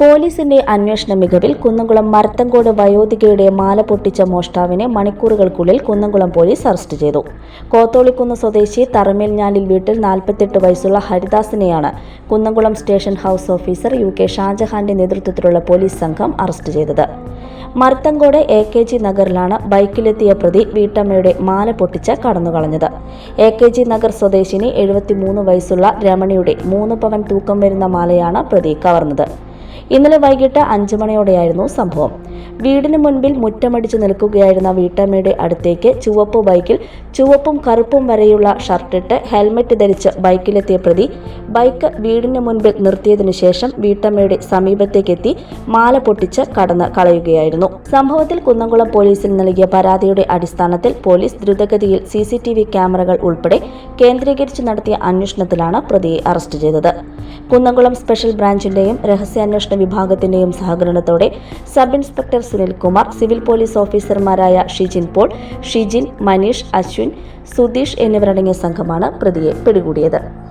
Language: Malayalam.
പോലീസിന്റെ അന്വേഷണ മികവിൽ കുന്നംകുളം മരത്തങ്കോട് വയോധികയുടെ മാല പൊട്ടിച്ച മോഷ്ടാവിനെ മണിക്കൂറുകൾക്കുള്ളിൽ കുന്നംകുളം പോലീസ് അറസ്റ്റ് ചെയ്തു. കോത്തോളിക്കുന്ന് സ്വദേശി തറമേൽഞ്ഞാലിൽ വീട്ടിൽ നാൽപ്പത്തെട്ട് വയസ്സുള്ള ഹരിദാസിനെയാണ് Kunnamkulam station house officer U K ഷാജഹാന്റെ നേതൃത്വത്തിലുള്ള പോലീസ് സംഘം അറസ്റ്റ് ചെയ്തത്. മരത്തങ്കോട് എ കെ ജി നഗറിലാണ് ബൈക്കിലെത്തിയ പ്രതി വീട്ടമ്മയുടെ മാല പൊട്ടിച്ച് കടന്നുകളഞ്ഞത്. എ കെ ജി നഗർ സ്വദേശിനി എഴുപത്തിമൂന്ന് വയസ്സുള്ള രമണിയുടെ മൂന്ന് പവൻ തൂക്കം വരുന്ന മാലയാണ് പ്രതി കവർന്നത്. ഇന്നലെ വൈകിട്ട് അഞ്ചു മണിയോടെയായിരുന്നു സംഭവം വീടിന് മുൻപിൽ മുറ്റമടിച്ചു നിൽക്കുകയായിരുന്ന വീട്ടമ്മയുടെ അടുത്തേക്ക് ചുവപ്പ് ബൈക്കിൽ ചുവപ്പും കറുപ്പും വരെയുള്ള ഷർട്ടിട്ട് ഹെൽമെറ്റ് ധരിച്ച് ബൈക്കിലെത്തിയ പ്രതി ബൈക്ക് വീടിന് മുൻപിൽ നിർത്തിയതിനു ശേഷം വീട്ടമ്മയുടെ സമീപത്തേക്കെത്തി മാല പൊട്ടിച്ച് കടന്ന് കളയുകയായിരുന്നു. സംഭവത്തിൽ കുന്നംകുളം പോലീസിൽ നൽകിയ പരാതിയുടെ അടിസ്ഥാനത്തിൽ പോലീസ് ദ്രുതഗതിയിൽ സി സി ടി വി ക്യാമറകൾ ഉൾപ്പെടെ കേന്ദ്രീകരിച്ച് നടത്തിയ അന്വേഷണത്തിലാണ് പ്രതിയെ അറസ്റ്റ് ചെയ്തത്. കുന്നംകുളം സ്പെഷ്യൽ ബ്രാഞ്ചിന്റെയും രഹസ്യാന്വേഷണ വിഭാഗത്തിന്റെയും സഹകരണത്തോടെ sub inspector Sunilkumar civil police ഓഫീസർമാരായ ഷിജിൻ പോൾ ഷിജിൻ മനീഷ് അശ്വിൻ സുധീഷ് എന്നിവരടങ്ങിയ സംഘമാണ് പ്രതിയെ പിടികൂടിയത്.